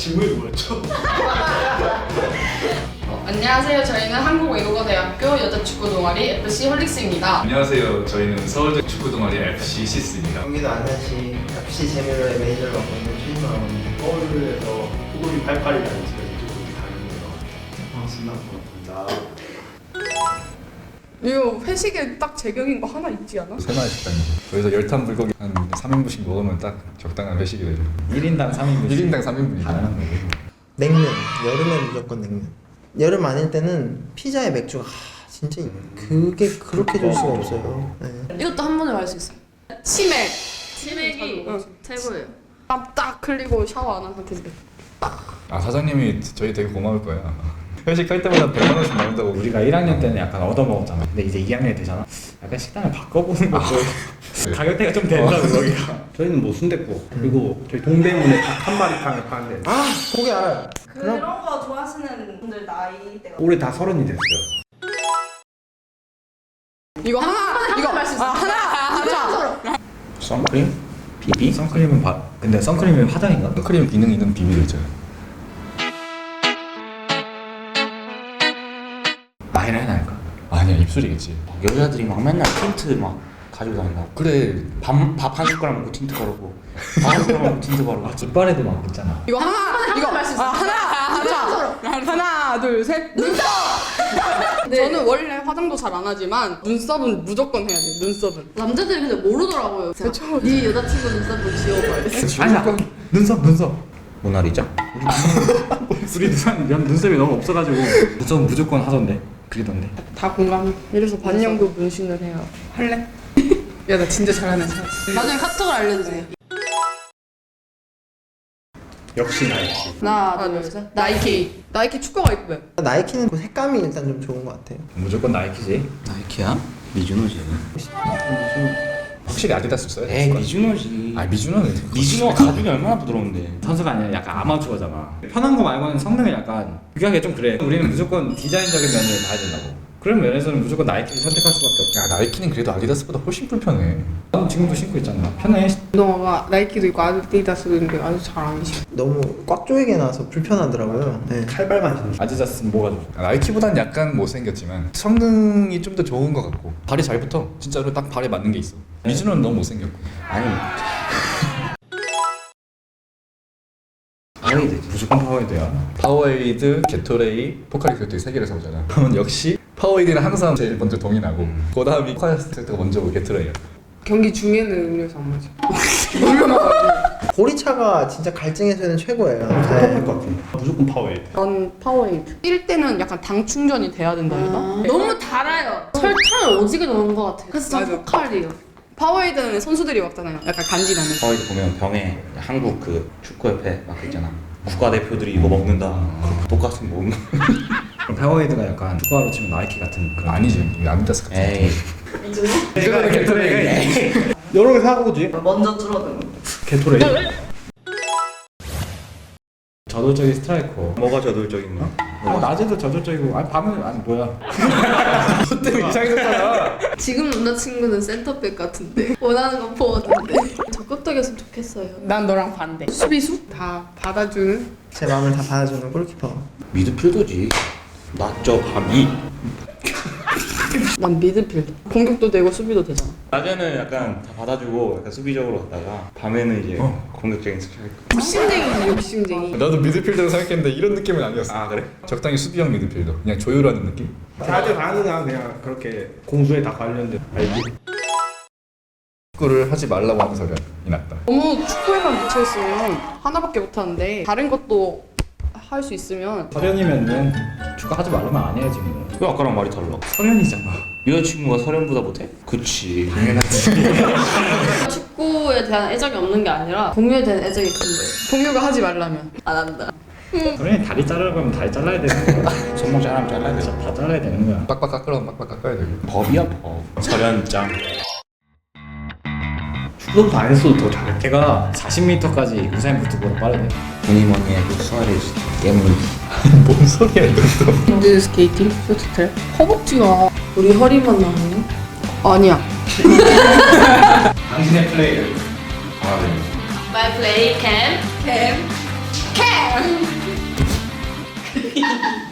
질문이 뭐였죠? 안녕하세요. 저희는 한국외국어대학교 여자축구 동아리 FC 홀릭스입니다. 안녕하세요. 저희는 서울대 축구 동아리 FC 시스입니다. 경기도 안산시 FC 재미로의 매니저를 맡고 있는 최진호라고 합니다. 서울에서 후보리 88이라는 집에서 이쪽으로 다니고요. 반갑습니다. 반갑습니다. 이거 회식에 딱 제격인 거 하나 있지 않아? 새마을 식당이죠. 거기서 열탕 불고기 한 3인분씩 먹으면 딱 적당한 회식이 되죠. 1인당 3인분 1인당 3인분이죠. 가능한 거고 냉면. 여름엔 무조건 냉면. 여름 아닐 때는 피자에 맥주가 하, 진짜 그게 그렇게 줄 수가 없어요. 네. 이것도 한 번에 말 수 있어요. 치맥. 치맥이 응. 최고예요. 땀딱 흘리고 샤워 안 한 상태에서 아 사장님이 저희 되게 고마울 거야. 회식할 때마다 100만 원씩 나온다고. 우리가 1학년 때는 약간 얻어먹었잖아 근데 이제 2학년이 되잖아 약간 식단을 바꿔보는 것도 네. 가격대가 좀 된다고 거기가 저희는 뭐 순댓국 그리고 저희 동대문에 닭 한 마리탕을 파는데 아, 고기 알아요. 그런 거 좋아하시는 분들 나이대가 올해 다 서른이 됐어요. 이거 하나 이거 아, 하나 하나 선크림? 비비? 선크림은 바... 근데 선크림은 화장인가? 선크림 기능 있는 비비도 있잖아요. 입술이겠지. 여자들이 막 맨날 틴트 막 가지고 다닌다고 그래 밥밥 한 숟가락 먹고 틴트 바르고 밥 한 숟가락 먹고 틴트 바르고 이빨에도 막 있잖아 이거 하나 이거 아, 하나 하나 하나 둘 셋 눈썹. 저는 원래 화장도 잘 안 하지만 눈썹은 무조건 해야 돼. 눈썹은. 남자들이 근데 모르더라고요. 그쵸. 네 여자친구 눈썹도 지워봐야 돼. 아니야 눈썹 눈썹 모나리자? 우리 눈썹, 눈썹이 너무 없어가지고 눈썹은 무조건 하던데 그리던데 다 공감. 이래서 반영도 문신을 해요. 할래? 야 나 진짜 잘하는 사람. 나중에 카톡을 알려주세요. 역시 나이키. 하나, 둘, 셋. 나이키. 나이키 축구가 이뻐요. 나이키는 그 색감이 일단 좀 좋은 것 같아요. 무조건 나이키지 나이키야? 미즈노지 확실히 아디다스 써야 돼. 에이 미즈노지 아 미주는 미즈노 가죽이 얼마나 부드러운데 선수가 아니라 약간 아마추어잖아 편한 거 말고는 성능이 약간 비교하기 좀 그래 우리는 무조건 디자인적인 면을 봐야 된다고 그런 면에서는 무조건 나이키를 선택할 수밖에 없죠 야 나이키는 그래도 아디다스보다 훨씬 불편해. 나는 지금도 신고 있잖아 편해 운동화가 나이키도 있고 아디다스도 있는데 아주 잘 안 신어. 너무 꽉 조이게 나서 불편하더라고요. 네. 칼발만 신는. 아디다스는 뭐가 좋아 아, 나이키보단 약간 못생겼지만 성능이 좀 더 좋은 것 같고 발이 잘 붙어. 진짜로 딱 발에 맞는 게 있어. 미주는 너무 못생겼고. 아니 파워에이드지 무조건 파워헤드야 파워에이드, 게토레이, 포카리 그것도 세 개를 사오잖아. 그러면 역시 파워에이드는 항상 제일 먼저 동이 나고 그 다음이 포카리스트가 먼저 오고 게토레이야. 경기 중에는 음료수 안 마셔. 보리차가 진짜 갈증에서는 최고예요. 네. 것 같아. 무조건 파워에이드. 넌 파워에이드. 뛸 때는 약간 당 충전이 돼야 된다 해나? 아, 너무 달아요. 설탕을 오지게 넣은 것 같아요. 그래서 전 맞아. 포칼이에요. 파워에이드는 선수들이 먹잖아요. 약간 간지나는. 파워에이드 보면 병에 한국 그 축구협회 막 있잖아 국가대표들이 이거 먹는다 똑같은 뭐 먹는 그럼 파워헤드가 약간 축구화로 치면 나이키 같은 그런 아니지. 이게 아디다스 같은. 에이 이거는 게토레이. 여러 개 사고지. 먼저 줄어드는 게토레이. 저돌적인 스트라이커 뭐가 저돌적인 거? 아, 낮에도 저돌적이고 아니 밤에는 아니 뭐야 너 때문에 이상해졌잖아. 지금 남자친구는 센터백 같은데 원하는 건 포워드인데 적극적이었으면 좋겠어요. 난 너랑 반대. 수비수 다 받아주는. 제 마음을 다 받아주는 골키퍼. 미드필더지 낮저 밤이 난 미드필더. 공격도 되고 수비도 되잖아. 낮에는 약간 다 받아주고 약간 수비적으로 갔다가 밤에는 이제 어. 공격적인 스트라이커 욕심쟁이지 욕심쟁이. 나도 미드필더로 생각했는데 이런 느낌은 아니었어. 아 그래? 적당히 수비형 미드필더. 그냥 조율하는 느낌. 다들 하는 건 그냥 그렇게 공수에 다 관련된 알지? 축구를 하지 말라고 하는 소리이 낫다. 너무 축구에만 미쳐 있으면 하나밖에 못 하는데 다른 것도 할 수 있으면 서련이면은 축구 하지 말라면 안 해야지 뭐 왜 아까랑 말이 달라? 서련이잖아 여자친구가 서련보다 못해? 그치 축구에 대한 애정이 없는 게 아니라 공유에 대한 애정이 큰 거예요. 동료가 하지 말라면 안 한다. 서련이 다리 자르려고 하면 다리 잘라야 되는 거야 손목 잘하면 잘라야 돼 다 잘라야 되는 거야 빡빡 깎으라면 빡빡 깎아야 되고. 법이야 법 서련짱 축구도 안 했어도 더 잘해. 걔가 40m까지 우사인 볼트보다 빠르대 뭐니 뭐니 해도 수아레스 예문기 뭔 소리야 이것도. 핸드 스케이팅, 쇼트트랙, 허벅지가 우리 허리만 나오네. 아니야. 당신의 플레이를 알아내는 My play. 삐.